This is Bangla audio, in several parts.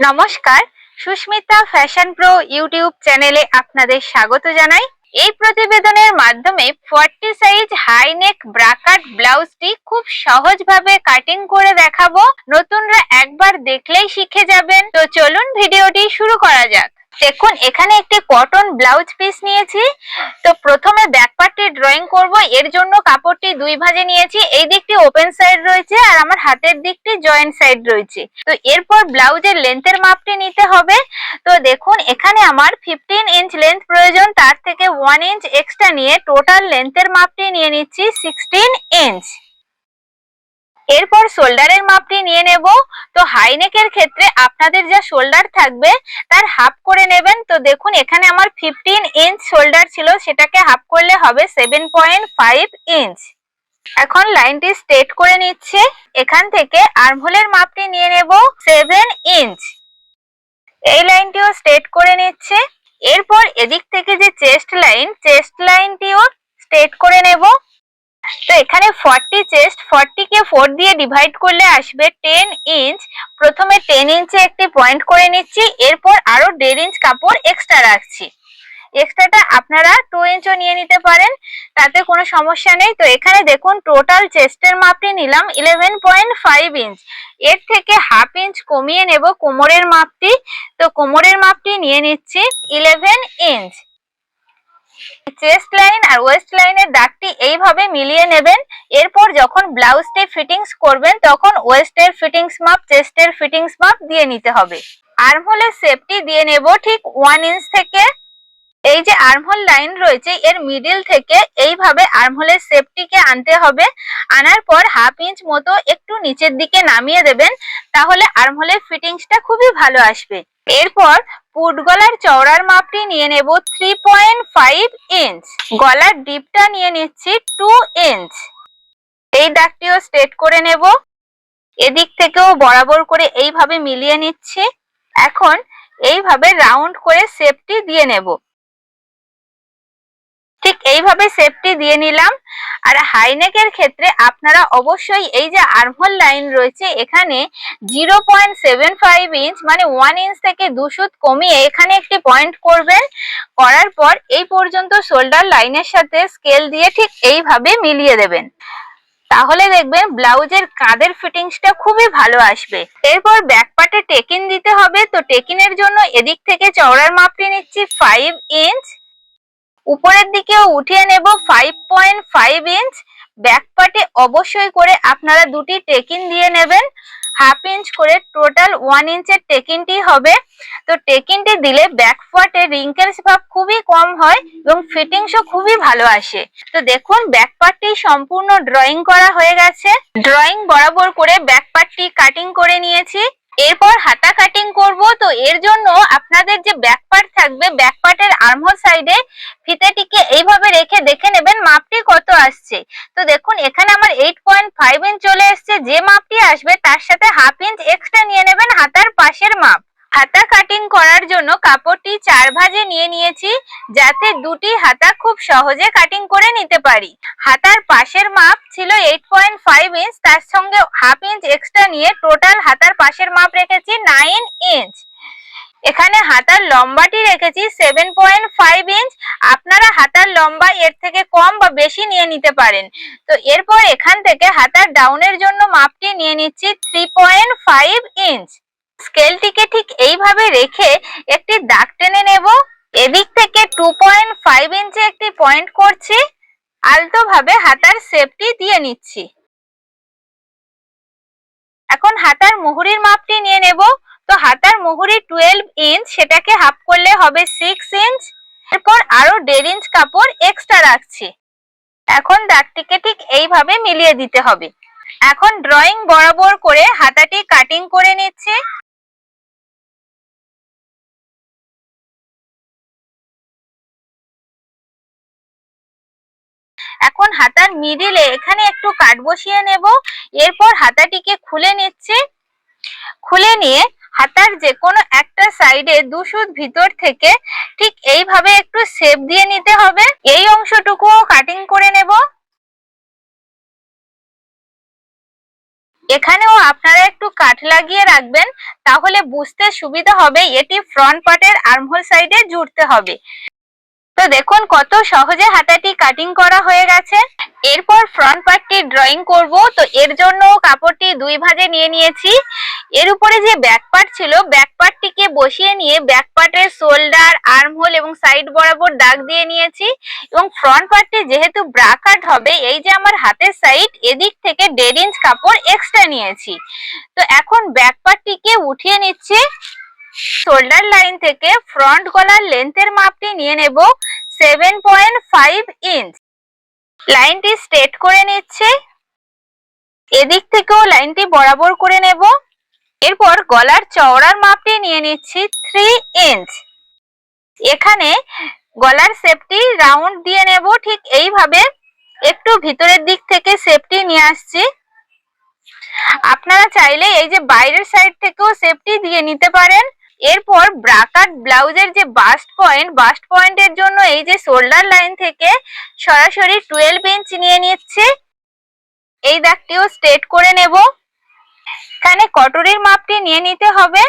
নমস্কার, সুস্মিতা ফ্যাশন প্রো ইউটিউব চ্যানেলে আপনাদের স্বাগত জানাই। এই প্রতিবেদনের মাধ্যমে ফর্টি সাইজ হাই নেক ব্রাকাট ব্লাউজটি খুব সহজভাবে কাটিং করে দেখাবো। নতুনরা একবার দেখলেই শিখে যাবেন। তো চলুন ভিডিওটি শুরু করা যাক। দেখুন, এখানে একটি কটন ব্লাউজ পিস নিয়েছি। তো প্রথমে ব্যাক পার্টটি ড্রয়িং করব। এর জন্য কাপড়টি দুই ভাঁজে নিয়েছি। এই দিকটি ওপেন সাইড রয়েছে আর আমার হাতের দিকটি জয়েন্ট সাইড রয়েছে। তো এরপর ব্লাউজের লেন্থের মাপটি নিতে হবে। তো দেখুন, এখানে আমার ফিফটিন ইঞ্চ লেন্থ প্রয়োজন। তার থেকে ওয়ান ইঞ্চ এক্সট্রা নিয়ে টোটাল লেন্থের মাপটি নিয়ে নিচ্ছি সিক্সটিন ইঞ্চ এরপর শোল্ডারের মাপটি নিয়ে নেব। তো হাইনেকের ক্ষেত্রে আপনাদের যা শোল্ডার থাকবে, তার হাফ করে নেবেন। তো দেখুন, এখানে আমার ফিফটিন ইঞ্চ শোল্ডার ছিল, সেটাকে হাফ করলে হবে সেভেন পয়েন্ট ফাইভ ইঞ্চ এখন লাইনটি স্ট্রেট করে নিচ্ছে। এখান থেকে আর্মহোলের মাপটি নিয়ে নেব সেভেন ইঞ্চ এই লাইনটিও স্ট্রেট করে নিচ্ছে। এরপর এদিক থেকে যে চেস্ট লাইন চেস্ট লাইনটিও স্ট্রেট করে নেব। তো এখানে ফর্টি চেস্ট ফর্টি কে ফোর দিয়ে ডিভাইড করলে আসবে টেন ইঞ্চ প্রথমে টেন ইঞ্চে একটি পয়েন্ট করে নিচ্ছি, এরপর আরও দেড় ইঞ্চ কাপড় এক্সট্রা রাখছি। এক্সট্রাটা আপনারা টু ইঞ্চও নিয়ে নিতে পারেন, তাতে কোনো সমস্যা নেই। তো এখানে দেখুন টোটাল চেস্টের মাপটি নিলাম ইলেভেন পয়েন্ট ফাইভ ইঞ্চ এর থেকে হাফ ইঞ্চ কমিয়ে নেব কোমরের মাপটি। তো কোমরের মাপটি নিয়ে নিচ্ছি ইলেভেন ইঞ্চ চেস্ট লাইন আর ওয়েস্ট লাইনের দাগটি এইভাবে মিলিয়ে নেবেন। এরপর যখন ব্লাউজটি ফিটিংস করবেন, তখন ওয়েস্টের ফিটিংস মাপ চেস্টের ফিটিংস মাপ দিয়ে নিতে হবে। আর্মহোলের সেফটি দিয়ে নেব ঠিক ওয়ান ইঞ্চ থেকে এই যে আর্মহোল লাইন রয়েছে, এর মিডিল থেকে এইভাবে আর্মহোলের সেফটিকে আনতে হবে। আনার পর হাফ ইঞ্চ মতো একটু নিচের দিকে নামিয়ে দেবেন, তাহলে আর্মহোলের ফিটিংসটা খুবই ভালো আসবে। এরপর পুট গলার চওড়ার মাপটি নিয়ে নেব থ্রি পয়েন্ট ফাইভ ইঞ্চ গলার ডিপটা নিয়ে নিচ্ছি টু ইঞ্চ এই দাগটিও স্ট্রেট করে নেব। এদিক থেকেও বরাবর করে এইভাবে মিলিয়ে নিচ্ছি। এখন এইভাবে রাউন্ড করে সেপটি দিয়ে নেব। এইভাবে সেফটি দিয়ে নিলাম। আর হাইনেকের ক্ষেত্রে আপনারা অবশ্যই এই যে আর্মহোল লাইন রয়েছে, এখানে zero point seven five inch মানে ওয়ান ইঞ্চ থেকে দু সুত কমিয়ে এখানে একটি পয়েন্ট করবেন। করার পর এই পর্যন্ত শোল্ডার লাইনের সাথে স্কেল দিয়ে ঠিক এইভাবে মিলিয়ে দেবেন। তাহলে দেখবেন ব্লাউজের কাঁধের ফিটিংসটা খুবই ভালো আসবে। এরপর ব্যাক পার্টে টেকিন দিতে হবে। তো টেকিনের জন্য এদিক থেকে চওড়ার মাপটি নিচ্ছি ফাইভ ইঞ্চ উপরের দিকেও উঠিয়ে নেব five point five inch back পার্টে অবশ্যই করে আপনারা দুটি টেকিন দিয়ে নেবেন। হাফ ইঞ্চ করে টোটাল ওয়ান ইঞ্চের টেকিনটি হবে। তো টেকিনটি দিলে ব্যাক পার্টে রিঙ্কেলস ভাব খুবই কম হয় এবং ফিটিংসও খুবই ভালো আসে। তো দেখুন ব্যাক পার্টটি সম্পূর্ণ ড্রয়িং করা হয়ে গেছে। ড্রয়িং বরাবর করে ব্যাক পার্টটি কাটিং করে নিয়েছি। এরপর হাতা কাটিং করব। তো এর জন্য আপনাদের যে ব্যাক পার্ট থাকবে ব্যাক পার্টের আর্মহোল সাইডে ফিতেটিকে এইভাবে রেখে দেখে নেবেন মাপটি কত আসছে। তো দেখুন, এখানে আমার এইট পয়েন্ট ফাইভ ইঞ্চ চলে এসছে। যে মাপটি আসবে, তার সাথে হাফ ইঞ্চ এক্সট্রা নিয়ে নেবেন হাতার পাশের মাপ। হাতা কাটিং করার জন্য কাপড়টি চার ভাজে নিয়ে নিয়েছি, যাতে দুটি হাতা খুব সহজে কাটিং করে নিতে পারি। হাতার পাশের মাপ ছিল এইট পয়েন্ট ফাইভ ইঞ্চ তার সঙ্গে হাফ ইঞ্চ এক্সট্রা নিয়ে টোটাল হাতার পাশের মাপ রেখেছি নাইন ইঞ্চ এখানে হাতার লম্বাটি রেখেছি সেভেন পয়েন্ট ফাইভ ইঞ্চ আপনারা হাতার লম্বা এর থেকে কম বা বেশি নিয়ে নিতে পারেন। তো এরপর এখান থেকে হাতার ডাউনের জন্য মাপটি নিয়ে নিচ্ছি থ্রি পয়েন্ট ফাইভ ইঞ্চ স্কেলটিকে ঠিক এইভাবে রেখে একটি দাগ টেনে নেব। এদিক থেকে টু পয়েন্ট ফাইভ ইঞ্চে একটি পয়েন্ট করছি। আলতো ভাবে হাতার শেপটি দিয়ে নিচ্ছি। এখন হাতার মুহুরির মাপটি নিয়ে নেব। তো হাতার মুহুরি টুয়েলভ ইঞ্চ সেটাকে হাফ করলে হবে সিক্স ইঞ্চ এরপর আরও দেড় ইঞ্চ কাপড় এক্সট্রা রাখছি। এখন দাগটিকে ঠিক এইভাবে মিলিয়ে দিতে হবে। এখন ড্রয়িং বরাবর করে হাতাটি কাটিং করে নিচ্ছি। এখন হাতার মিডিলে এখানে একটু কাট বসিয়ে নেব। এরপর হাতাটিকে খুলে নিচ্ছি। খুলে নিয়ে হাতার যে কোনো একটা সাইডে দু সুত ভিতর থেকে ঠিক এইভাবে একটু শেপ দিয়ে নিতে হবে। এই অংশটুকুও কাটিং করে নেব। এখানেও আপনারা একটু কাঠ লাগিয়ে রাখবেন, তাহলে বুঝতে সুবিধা হবে এটি ফ্রন্ট পার্টের আর্মহোল সাইডে জুড়তে হবে। তো দেখুন কত সহজে হাতাটি কাটিং করা হয়ে গেছে। এরপর ফ্রন্ট পার্টটি ড্রয়িং করব। তো এর জন্য কাপড়টি দুই ভাঁজে নিয়ে নিয়েছি। এর উপরে যে ব্যাক পার্ট ছিল ব্যাক পার্টটিকে বসিয়ে নিয়ে ব্যাক পার্টের শোল্ডার আর্মহোল এবং সাইড বরাবর দাগ দিয়ে নিয়েছি। এবং ফ্রন্ট পার্টটি যেহেতু ব্রাকাট হবে, এই যে আমার হাতের সাইড এদিক থেকে দেড় ইঞ্চ কাপড় এক্সট্রা নিয়েছি। তো এখন ব্যাক পার্টটিকে উঠিয়ে নিচ্ছি। শোল্ডার লাইন থেকে ফ্রন্ট গলার লেন্থের মাপটি নিয়ে নেব সেভেন পয়েন্ট ফাইভ ইঞ্চ লাইনটি স্ট্রেট করে নিচ্ছে। এদিক থেকেও লাইনটি বরাবর করে নেব। এরপর গলার চওড়ার মাপটি নিয়ে নিচ্ছি থ্রি ইঞ্চ এখানে গলার শেপটি রাউন্ড দিয়ে নেব, ঠিক এইভাবে একটু ভিতরের দিক থেকে শেপটি নিয়ে আসছি। আপনারা চাইলে এই যে বাইরের সাইড থেকেও সেফটি দিয়ে নিতে পারেন। এরপর ব্রাকাট ব্লাউজের যে বাস্ট পয়েন্ট বাস্ট পয়েন্টের জন্য এই যে শোল্ডার লাইন থেকে সরাসরি টুয়েলভ ইঞ্চ নিয়ে নিচ্ছে। এই দাগটিও স্ট্রেট করে নেব। এখানে কটরির মাপটি নিয়ে নিতে হবে।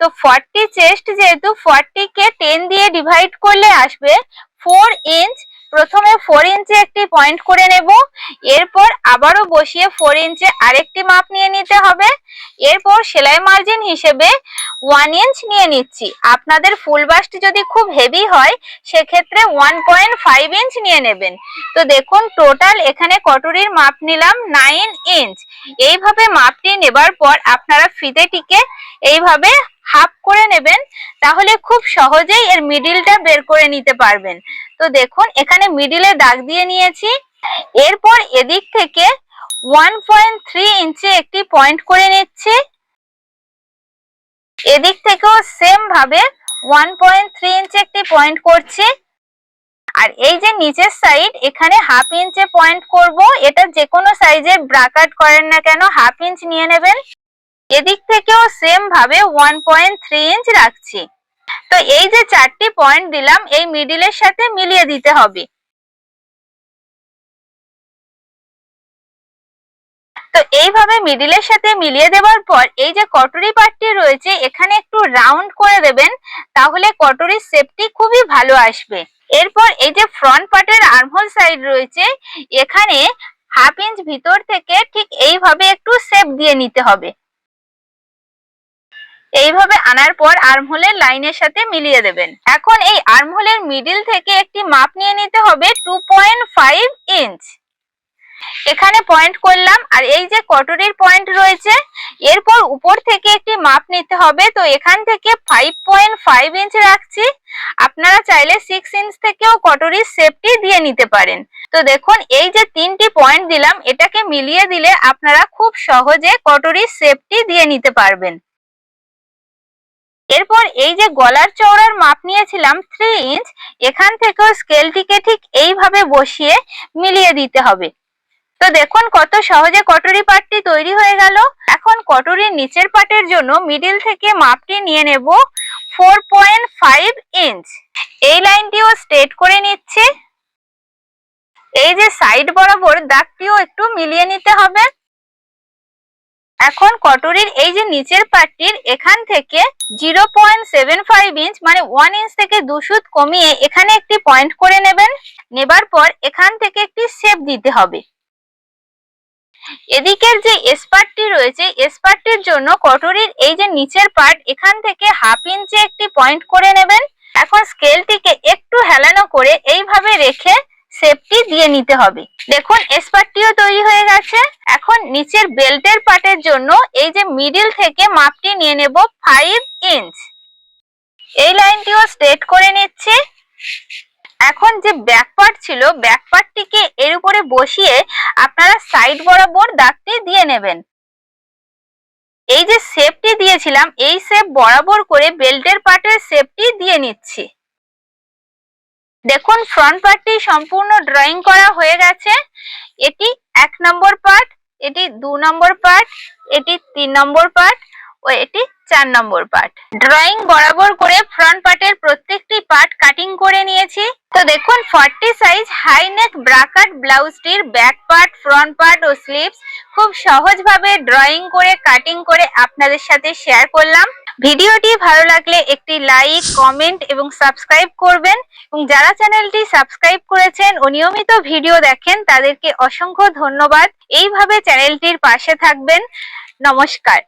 তো ফর্টি চেস্ট যেহেতু ফর্টি কে টেন দিয়ে ডিভাইড করলে আসবে ফোর ইঞ্চ প্রথমে ফোর ইঞ্চে একটি পয়েন্ট করে নেব। এরপর আবারও বসিয়ে ফোর ইঞ্চে আরেকটি মাপ নিয়ে নিতে হবে। এরপর সেলাই মার্জিন হিসেবে ওয়ান ইঞ্চ নিয়ে নিচ্ছি। আপনাদের ফুল বাসটি যদি খুব হেভি হয়, সেক্ষেত্রে ওয়ান পয়েন্ট ফাইভ ইঞ্চ নিয়ে নেবেন। তো দেখুন টোটাল এখানে কটুরির মাপ নিলাম নাইন ইঞ্চ এইভাবে মাপটি নেবার পর আপনারা ফিতেটিকে এইভাবে হাফ করে নেবেন, তাহলে খুব সহজেই এর মিডিলটা বের করে নিতে পারবেন। তো দেখুন, এখানে মিডিলে দাগ দিয়ে নিয়েছি। এরপর এদিক থেকে ওয়ান পয়েন্ট থ্রি ইঞ্চি একটি পয়েন্ট করে নিচ্ছি। এদিক থেকেও সেম ভাবে ওয়ান পয়েন্ট থ্রি ইঞ্চি একটি পয়েন্ট করছি। আর এই যে নিচের সাইড এখানে হাফ ইঞ্চে পয়েন্ট করব। এটা যে কোনো সাইজের ব্রাকাট করেন না কেন হাফ ইঞ্চ নিয়ে নেবেন। এদিক থেকেও সেম ভাবে ওয়ান পয়েন্ট থ্রি ইঞ্চ রাখছি। তো এই যে চারটি পয়েন্ট দিলাম, এই মিডিলের সাথে মিলিয়ে দিতে হবে। তো এইভাবে মিডিলের সাথে মিলিয়ে দেওয়ার পর, এই যে কটরি পার্টটি রয়েছে, এখানে একটু রাউন্ড করে দেবেন, তাহলে কটরির শেপটি খুবই ভালো আসবে। এরপর এই যে ফ্রন্ট পার্টের আর্মহোল সাইড রয়েছে, এখানে হাফ ইঞ্চ ভিতর থেকে ঠিক এইভাবে একটু শেপ দিয়ে নিতে হবে। এইভাবে আনার পর আর্মহোলের লাইনের সাথে মিলিয়ে দেবেন। এখন এই আর্মহোলের মিডিল থেকে একটি মাপ নিয়ে নিতে হবে টু পয়েন্ট ফাইভ ইঞ্চ এখানে পয়েন্ট করলাম, আর এই যে কটরির পয়েন্ট রয়েছে, এরপর উপর থেকে একটি মাপ নিতে হবে। তো এখান থেকে ফাইভ পয়েন্ট ফাইভ ইঞ্চ রাখছি। আপনারা চাইলে সিক্স ইঞ্চ থেকেও কটরির সেফটি দিয়ে নিতে পারেন। তো দেখুন, এই যে তিনটি পয়েন্ট দিলাম, এটাকে মিলিয়ে দিলে আপনারা খুব সহজে কটরির সেফটি দিয়ে নিতে পারবেন। এরপর এই যে গলার চওড়ার মাপ নিয়েছিলাম থ্রি ইঞ্চ এখান থেকেও স্কেলটিকে ঠিক এইভাবে বসিয়ে মিলিয়ে দিতে হবে। তো দেখুন কত সহজে কটরি পাটটি তৈরি হয়ে গেল। এখন কটরির নিচের পাটের জন্য মিডিল থেকে মাপটি নিয়ে নেব ফোর পয়েন্ট ফাইভ ইঞ্চ এই লাইনটিও স্ট্রেট করে নিচ্ছে। এই যে সাইড বরাবর দাগটিও একটু মিলিয়ে নিতে হবে। এখন কটরির এই যে নিচের পাটটির এখান থেকে zero point seven five inch মানে ওয়ান ইঞ্চ থেকে দু সুত কমিয়ে এখানে একটি পয়েন্ট করে নেবেন। নেবার পর এখান থেকে একটি শেপ দিতে হবে। এদিকের যে এসপার্টটি রয়েছে এসপার্টটির জন্য কটরির এই যে নিচের পার্ট এখান থেকে হাফ ইঞ্চে একটি পয়েন্ট করে নেবেন। এখন স্কেলটিকে একটু হেলানো করে এইভাবে রেখে শেপটি দিয়ে নিতে হবে। দেখুন এসপার্টটিও তৈরি হয়ে গেছে। এখন নিচের বেল্টের পার্টের জন্য এই যে মিডিল থেকে মাপটি নিয়ে নেব ফাইভ ইঞ্চ এই লাইনটিও স্ট্রেট করে নিচ্ছে। এখন যে ব্যাক পার্ট ছিল ব্যাক পার্টটিকে এর উপরে বসিয়ে আপনারা সাইড বরাবর দাগটি দিয়ে নেবেন। এই যে শেপটি দিয়েছিলাম, এই শেপ বরাবর করে বেল্টের পার্টের শেপটি দিয়ে নিচ্ছি। দেখুন ফ্রন্ট পার্টটি সম্পূর্ণ ড্রয়িং করা হয়ে গেছে। এটি এক নম্বর পার্ট এটি দু নম্বর পার্ট এটি তিন নম্বর পার্ট ও এটি চার নম্বর পার্ট ড্রয়িং বরাবর করে ফ্রন্ট পার্টের প্রত্যেকটি পার্ট কাটিং করে নিয়েছি। তো দেখুন ফর্টি সাইজ হাই নেক ব্রাকাট ব্লাউজটির ব্যাক পার্ট ফ্রন্ট পার্ট ও স্লিভস খুব সহজভাবে ড্রয়িং করে কাটিং করে আপনাদের সাথে শেয়ার করলাম। ভিডিওটি ভালো লাগলে একটি লাইক, কমেন্ট এবং সাবস্ক্রাইব করবেন। এবং যারা চ্যানেলটি সাবস্ক্রাইব করেছেন ও নিয়মিত ভিডিও দেখেন, তাদেরকে অসংখ্য ধন্যবাদ। এইভাবে চ্যানেলটির পাশে থাকবেন। নমস্কার।